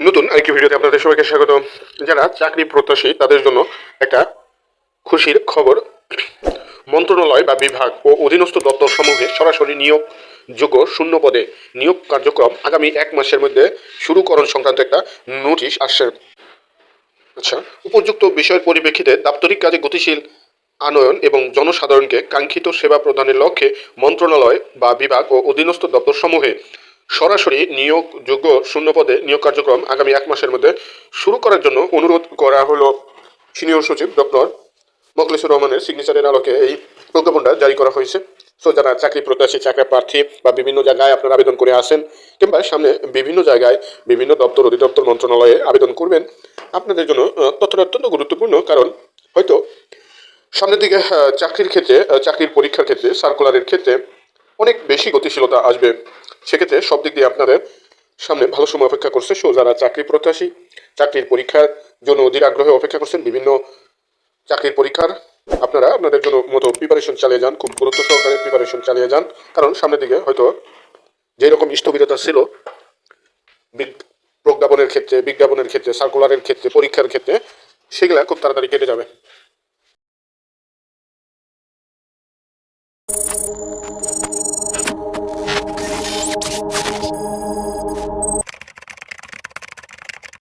নতুন আরেকটি ভিডিওতে আপনাদের সবাইকে স্বাগত। যারা চাকরি প্রত্যাশী, তাদের জন্য একটা খুশির খবর। মন্ত্রণালয় বা বিভাগ ও অধীনস্থ দপ্তর সমূহে সরাসরি নিয়োগ যোগ্য শূন্য পদে নিয়োগ কার্যক্রম আগামী এক মাসের মধ্যে শুরুকরণ সংক্রান্ত একটা নোটিশ আসছে। আচ্ছা উপযুক্ত বিষয়ের পরিপ্রেক্ষিতে দাপ্তরিক কাজে গতিশীল আনয়ন এবং জনসাধারণকে কাঙ্ক্ষিত সেবা প্রদানের লক্ষ্যে মন্ত্রণালয় বা বিভাগ ও অধীনস্থ দপ্তরসমূহে সরাসরি নিয়োগযোগ্য শূন্যপদে নিয়োগ কার্যক্রম আগামী এক মাসের মধ্যে শুরু করার জন্য অনুরোধ করা হলো সিনিয়র সচিব ডক্টর মখলেসুর রহমানের সিগনেচারের আলোকে এই প্রজ্ঞাপনটা জারি করা হয়েছে। সো যারা চাকরি প্রত্যাশী, চাকরি প্রার্থী বা বিভিন্ন জায়গায় আপনারা আবেদন করে আসেন কিংবা সামনে বিভিন্ন জায়গায় বিভিন্ন দপ্তর, অধিদপ্তর, মন্ত্রণালয়ে আবেদন করবেন, আপনাদের জন্য তথ্যটা অত্যন্ত গুরুত্বপূর্ণ কারণ হয়তো সামনের দিকে চাকরির ক্ষেত্রে চাকরির পরীক্ষার ক্ষেত্রে সার্কুলারের ক্ষেত্রে অনেক বেশি গতিশীলতা আসবে। সেক্ষেত্রে সব দিক দিয়ে আপনাদের সামনে ভালো সময় অপেক্ষা করছে। সো যারা চাকরি প্রত্যাশী, চাকরির পরীক্ষার জন্য অধীর আগ্রহে অপেক্ষা করছেন, বিভিন্ন চাকরির পরীক্ষার আপনারা আপনাদের জন্য মতো প্রিপারেশন চালিয়ে যান, খুব গুরুত্ব সহকারে প্রিপারেশন চালিয়ে যান। কারণ সামনের দিকে হয়তো যেরকম স্থবিরতা ছিল প্রজ্ঞাপনের ক্ষেত্রে, বিজ্ঞাপনের ক্ষেত্রে সার্কুলারের ক্ষেত্রে, পরীক্ষার ক্ষেত্রে, সেগুলা খুব তাড়াতাড়ি কেটে যাবে।